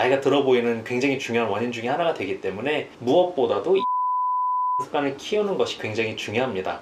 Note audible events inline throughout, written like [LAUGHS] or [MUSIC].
나이가 들어 보이는 굉장히 중요한 원인 중에 하나가 되기 때문에 무엇보다도 이 습관을 키우는 것이 굉장히 중요합니다.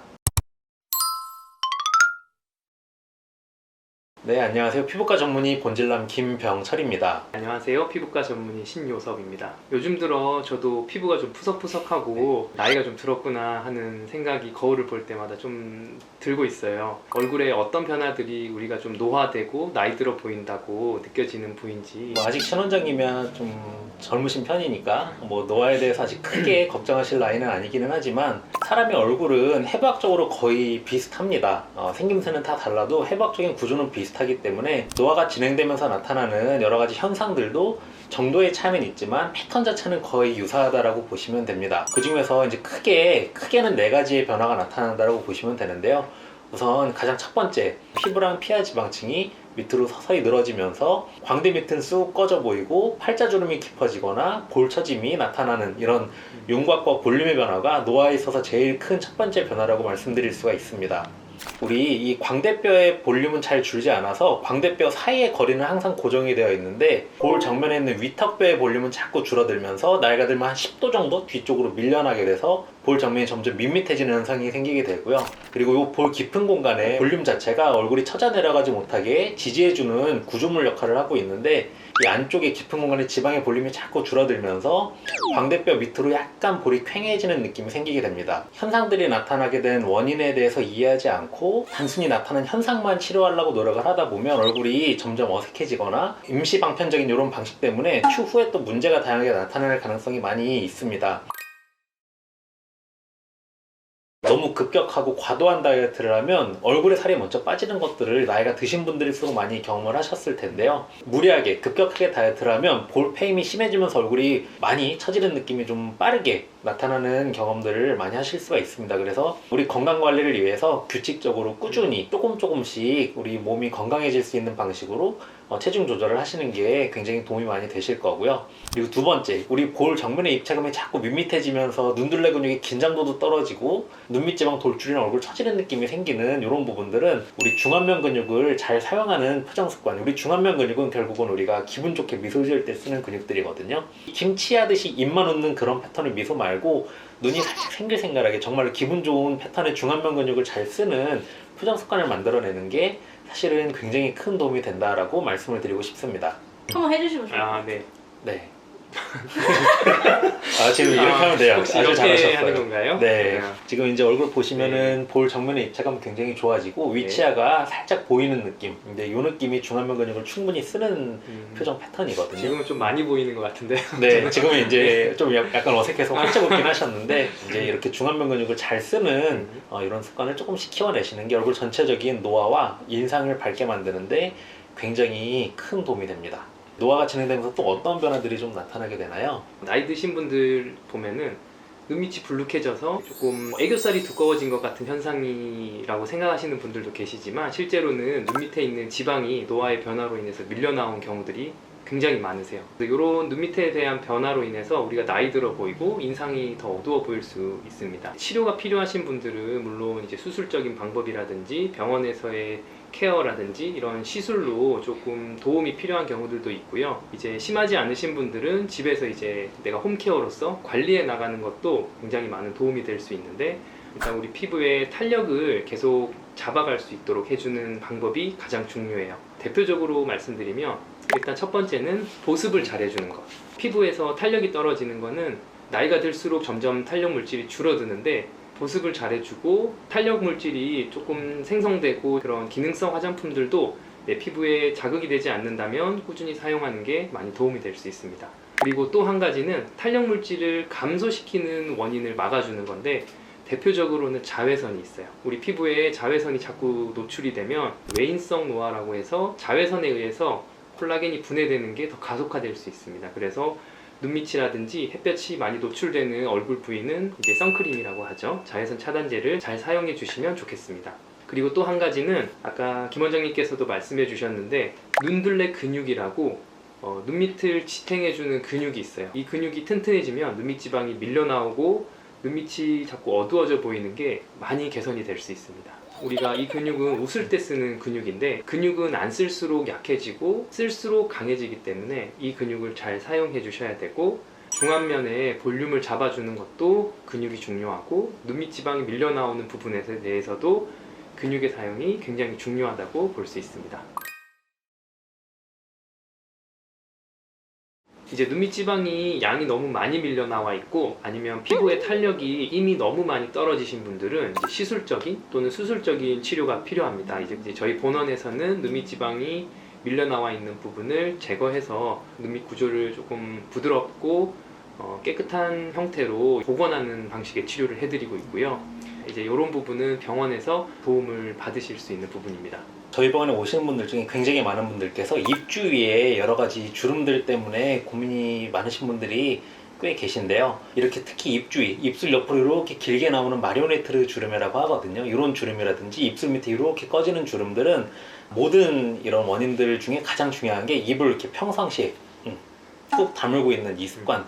네, 안녕하세요. 피부과 전문의 본질남 김병철입니다. 안녕하세요. 피부과 전문의 신요섭입니다. 요즘 들어 저도 피부가 좀 푸석푸석하고 나이가 좀 들었구나 하는 생각이 거울을 볼 때마다 좀 들고 있어요. 얼굴에 어떤 변화들이 우리가 좀 노화되고 나이 들어 보인다고 느껴지는 부위인지 뭐 아직 신원장이면 좀 젊으신 편이니까 뭐 노화에 대해서 아직 크게 [CLEARS THROAT] 걱정하실 나이는 아니기는 하지만 사람의 얼굴은 해부학적으로 거의 비슷합니다. 어, 생김새는 다 달라도 해부학적인 구조는 비슷 하기 때문에 노화가 진행되면서 나타나는 여러 가지 현상들도 정도의 차이는 있지만 패턴 자체는 거의 유사하다라고 보시면 됩니다. 그 중에서 이제 크게 크게는 네 가지의 변화가 나타난다라고 보시면 되는데요. 우선 가장 첫 번째 피부랑 피하 지방층이 밑으로 서서히 늘어지면서 광대 밑은 쑥 꺼져 보이고 팔자주름이 깊어지거나 볼 처짐이 나타나는 이런 윤곽과 볼륨의 변화가 노화에 있어서 제일 큰 첫 번째 변화라고 말씀드릴 수가 있습니다. 우리 이 광대뼈의 볼륨은 잘 줄지 않아서 광대뼈 사이의 거리는 항상 고정이 되어 있는데 볼 정면에 있는 위턱뼈의 볼륨은 자꾸 줄어들면서 나이가 들면 한 10도 정도 뒤쪽으로 밀려나게 돼서 볼 정면이 점점 밋밋해지는 현상이 생기게 되고요. 그리고 이 볼 깊은 공간에 볼륨 자체가 얼굴이 처져 내려가지 못하게 지지해주는 구조물 역할을 하고 있는데 이 안쪽에 깊은 공간에 지방의 볼륨이 자꾸 줄어들면서 광대뼈 밑으로 약간 볼이 퀭해지는 느낌이 생기게 됩니다. 현상들이 나타나게 된 원인에 대해서 이해하지 않고 단순히 나타난 현상만 치료하려고 노력을 하다 보면 얼굴이 점점 어색해지거나 임시 방편적인 이런 방식 때문에 추후에 또 문제가 다양하게 나타날 가능성이 많이 있습니다. 급격하고 과도한 다이어트를 하면 얼굴에 살이 먼저 빠지는 것들을 나이가 드신 분들일수록 많이 경험을 하셨을 텐데요. 무리하게 급격하게 다이어트를 하면 볼 페임이 심해지면서 얼굴이 많이 처지는 느낌이 좀 빠르게 나타나는 경험들을 많이 하실 수가 있습니다. 그래서 우리 건강 관리를 위해서 규칙적으로 꾸준히 조금 조금씩 우리 몸이 건강해질 수 있는 방식으로 어, 체중 조절을 하시는 게 굉장히 도움이 많이 되실 거고요. 그리고 두 번째, 우리 볼 정면의 입체감이 자꾸 밋밋해지면서 눈둘레 근육의 긴장도도 떨어지고 눈밑지방 돌출이나 얼굴 처지는 느낌이 생기는 이런 부분들은 우리 중안면 근육을 잘 사용하는 표정 습관. 우리 중안면 근육은 결국은 우리가 기분 좋게 미소 지을 때 쓰는 근육들이거든요. 김치 하듯이 입만 웃는 그런 패턴의 미소 말고 눈이 살짝 생글생글하게 정말로 기분 좋은 패턴의 중안면 근육을 잘 쓰는 표정 습관을 만들어내는 게 사실은 굉장히 큰 도움이 된다라고 말씀을 드리고 싶습니다. 한번 해주시고 싶어요. 아 네. 네. 아 지금 이렇게 하면 돼요. 혹시 아주 이렇게 하는 잘하셨어요. 건가요? 네. 아, 지금 이제 얼굴 보시면은 볼 정면의 입체감 굉장히 좋아지고 네. 위치아가 살짝 보이는 느낌. 근데 이 느낌이 중안면 근육을 충분히 쓰는 음, 표정 패턴이거든요. 지금은 좀 많이 보이는 것 같은데. 네, [LAUGHS] 지금 은 이제 좀 약- 약간 어색해서 홀쩍 웃긴 하셨는데 이제 이렇게 중안면 근육을 잘 쓰는 어, 이런 습관을 조금씩 키워내시는 게 얼굴 전체적인 노화와 인상을 밝게 만드는데 굉장히 큰 도움이 됩니다. 노화가 진행되면서 또 어떤 변화들이 좀 나타나게 되나요? 나이 드신 분들 보면은 눈밑이 불룩해져서 조금 애교살이 두꺼워진 것 같은 현상이라고 생각하시는 분들도 계시지만 실제로는 눈 밑에 있는 지방이 노화의 변화로 인해서 밀려나온 경우들이 굉장히 많으세요. 이런 눈 밑에 대한 변화로 인해서 우리가 나이 들어 보이고 인상이 더 어두워 보일 수 있습니다. 치료가 필요하신 분들은 물론 이제 수술적인 방법이라든지 병원에서의 케어라든지 이런 시술로 조금 도움이 필요한 경우들도 있고요. 이제 심하지 않으신 분들은 집에서 이제 내가 홈케어로서 관리해 나가는 것도 굉장히 많은 도움이 될 수 있는데 일단 우리 피부의 탄력을 계속 잡아갈 수 있도록 해주는 방법이 가장 중요해요. 대표적으로 말씀드리면 일단 첫 번째는 보습을 잘 해주는 것. 피부에서 탄력이 떨어지는 거는 나이가 들수록 점점 탄력 물질이 줄어드는데 보습을 잘해주고 탄력 물질이 조금 생성되고 그런 기능성 화장품들도 내 피부에 자극이 되지 않는다면 꾸준히 사용하는 게 많이 도움이 될 수 있습니다. 그리고 또 한 가지는 탄력 물질을 감소시키는 원인을 막아주는 건데 대표적으로는 자외선이 있어요. 우리 피부에 자외선이 자꾸 노출이 되면 외인성 노화라고 해서 자외선에 의해서 콜라겐이 분해되는 게 더 가속화될 수 있습니다. 그래서 눈밑이라든지 햇볕이 많이 노출되는 얼굴 부위는 이제 선크림이라고 하죠. 자외선 차단제를 잘 사용해 주시면 좋겠습니다. 그리고 또 한 가지는 아까 김 원장님께서도 말씀해 주셨는데 눈둘레 근육이라고 어, 눈밑을 지탱해주는 근육이 있어요. 이 근육이 튼튼해지면 눈밑 지방이 밀려 나오고 눈밑이 자꾸 어두워져 보이는 게 많이 개선이 될 수 있습니다. 우리가 이 근육은 웃을 때 쓰는 근육인데 근육은 안 쓸수록 약해지고 쓸수록 강해지기 때문에 이 근육을 잘 사용해 주셔야 되고 중안면에 볼륨을 잡아주는 것도 근육이 중요하고 눈밑 지방이 밀려 나오는 부분에 대해서도 근육의 사용이 굉장히 중요하다고 볼 수 있습니다. 이제 눈밑 지방이 양이 너무 많이 밀려 나와 있고 아니면 피부의 탄력이 이미 너무 많이 떨어지신 분들은 시술적인 또는 수술적인 치료가 필요합니다. 이제 저희 본원에서는 눈밑 지방이 밀려 나와 있는 부분을 제거해서 눈밑 구조를 조금 부드럽고 어, 깨끗한 형태로 복원하는 방식의 치료를 해드리고 있고요. 이제 이런 부분은 병원에서 도움을 받으실 수 있는 부분입니다. 저희 병원에 오시는 분들 중에 굉장히 많은 분들께서 입 주 위에 여러 가지 주름들 때문에 고민이 많으신 분들이 꽤 계신데요. 이렇게 특히 입 주위, 입술 옆으로 이렇게 길게 나오는 마리오네트 주름이라고 하거든요. 이런 주름이라든지 입술 밑에 이렇게 꺼지는 주름들은 모든 이런 원인들 중에 가장 중요한 게 입을 이렇게 평상시에 음, 푹 다물고 있는 이 습관.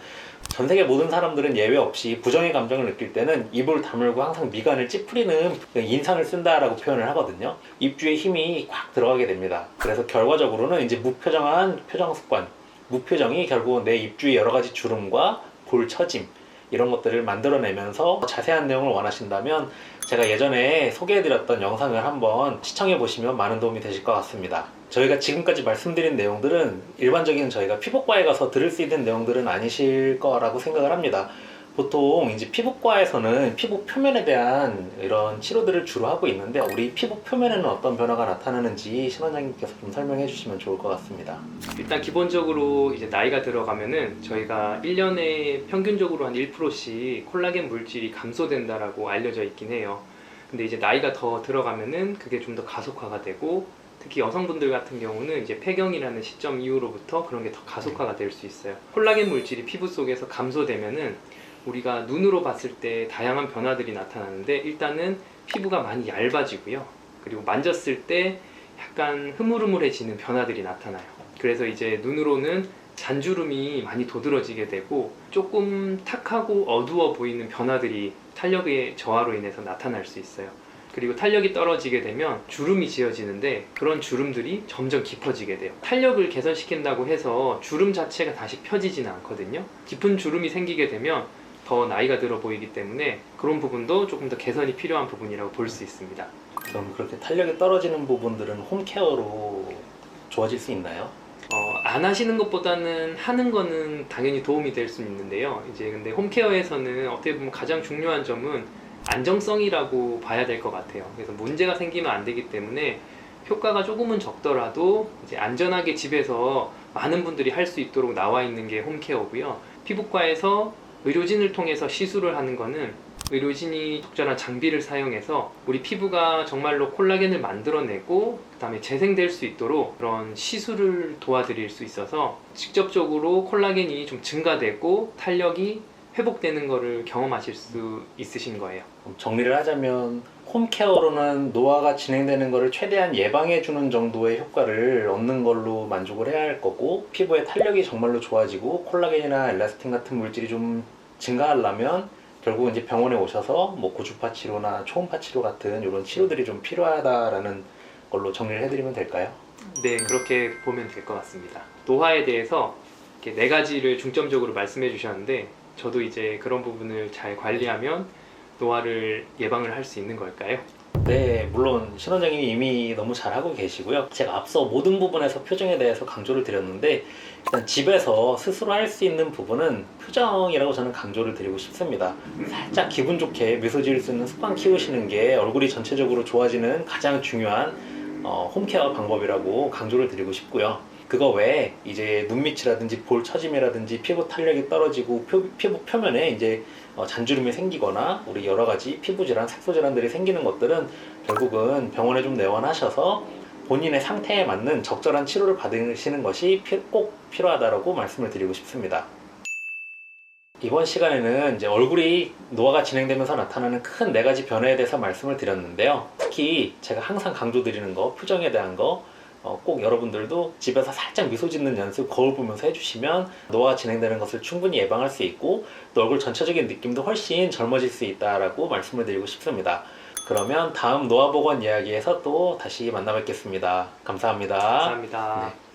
전 세계 모든 사람들은 예외 없이 부정의 감정을 느낄 때는 입을 다물고 항상 미간을 찌푸리는 인상을 쓴다라고 표현을 하거든요. 입주에 힘이 꽉 들어가게 됩니다. 그래서 결과적으로는 이제 무표정한 표정 습관, 무표정이 결국 내 입주의 여러 가지 주름과 볼 처짐 이런 것들을 만들어내면서 자세한 내용을 원하신다면 제가 예전에 소개해드렸던 영상을 한번 시청해 보시면 많은 도움이 되실 것 같습니다. 저희가 지금까지 말씀드린 내용들은 일반적인 저희가 피부과에 가서 들을 수 있는 내용들은 아니실 거라고 생각을 합니다. 보통 이제 피부과에서는 피부 표면에 대한 이런 치료들을 주로 하고 있는데 우리 피부 표면에는 어떤 변화가 나타나는지 신원장님께서 좀 설명해 주시면 좋을 것 같습니다. 일단 기본적으로 이제 나이가 들어가면은 저희가 1년에 평균적으로 한 1%씩 콜라겐 물질이 감소된다라고 알려져 있긴 해요. 근데 이제 나이가 더 들어가면은 그게 좀 더 가속화가 되고 특히 여성분들 같은 경우는 이제 폐경이라는 시점 이후로부터 그런 게 더 가속화가 될 수 있어요. 콜라겐 물질이 피부 속에서 감소되면은 우리가 눈으로 봤을 때 다양한 변화들이 나타나는데 일단은 피부가 많이 얇아지고요. 그리고 만졌을 때 약간 흐물흐물해지는 변화들이 나타나요. 그래서 이제 눈으로는 잔주름이 많이 도드러지게 되고 조금 탁하고 어두워 보이는 변화들이 탄력의 저하로 인해서 나타날 수 있어요. 그리고 탄력이 떨어지게 되면 주름이 지어지는데 그런 주름들이 점점 깊어지게 돼요. 탄력을 개선시킨다고 해서 주름 자체가 다시 펴지지는 않거든요. 깊은 주름이 생기게 되면 더 나이가 들어 보이기 때문에 그런 부분도 조금 더 개선이 필요한 부분이라고 볼 수 있습니다. 그럼 그렇게 탄력이 떨어지는 부분들은 홈케어로 좋아질 수 있나요? 어, 안 하시는 것보다는 하는 거는 당연히 도움이 될 수 있는데요. 이제 근데 홈케어에서는 어떻게 보면 가장 중요한 점은 안정성이라고 봐야 될 것 같아요. 그래서 문제가 생기면 안 되기 때문에 효과가 조금은 적더라도 이제 안전하게 집에서 많은 분들이 할 수 있도록 나와 있는 게 홈케어고요. 피부과에서 의료진을 통해서 시술을 하는 거는 의료진이 적절한 장비를 사용해서 우리 피부가 정말로 콜라겐을 만들어내고 그다음에 재생될 수 있도록 그런 시술을 도와드릴 수 있어서 직접적으로 콜라겐이 좀 증가되고 탄력이 회복되는 거를 경험하실 수 있으신 거예요. 정리를 하자면 홈케어로는 노화가 진행되는 것을 최대한 예방해 주는 정도의 효과를 얻는 걸로 만족을 해야 할 거고 피부의 탄력이 정말로 좋아지고 콜라겐이나 엘라스틴 같은 물질이 좀 증가하려면 결국 이제 병원에 오셔서 뭐 고주파 치료나 초음파 치료 같은 이런 치료들이 좀 필요하다라는 걸로 정리를 해드리면 될까요? 네, 그렇게 보면 될 것 같습니다. 노화에 대해서 네 가지를 중점적으로 말씀해 주셨는데 저도 이제 그런 부분을 잘 관리하면 노화를 예방을 할 수 있는 걸까요? 네, 물론 신원장님이 이미 너무 잘하고 계시고요. 제가 앞서 모든 부분에서 표정에 대해서 강조를 드렸는데 일단 집에서 스스로 할 수 있는 부분은 표정이라고 저는 강조를 드리고 싶습니다. 살짝 기분 좋게 미소 지을 수 있는 습관 키우시는 게 얼굴이 전체적으로 좋아지는 가장 중요한 어, 홈케어 방법이라고 강조를 드리고 싶고요. 그거 외에 이제 눈밑이라든지 볼 처짐이라든지 피부 탄력이 떨어지고 표- 피부 표면에 이제 어, 잔주름이 생기거나 우리 여러 가지 피부 질환, 색소 질환들이 생기는 것들은 결국은 병원에 좀 내원하셔서 본인의 상태에 맞는 적절한 치료를 받으시는 것이 피- 꼭 필요하다고 말씀을 드리고 싶습니다. 이번 시간에는 이제 얼굴이 노화가 진행되면서 나타나는 큰 네 가지 변화에 대해서 말씀을 드렸는데요. 특히 제가 항상 강조드리는 거, 표정에 대한 거, 어, 꼭 여러분들도 집에서 살짝 미소 짓는 연습 거울 보면서 해주시면 노화가 진행되는 것을 충분히 예방할 수 있고 또 얼굴 전체적인 느낌도 훨씬 젊어질 수 있다라고 말씀을 드리고 싶습니다. 그러면 다음 노화보건 이야기에서 또 다시 만나 뵙겠습니다. 감사합니다. 감사합니다. 네.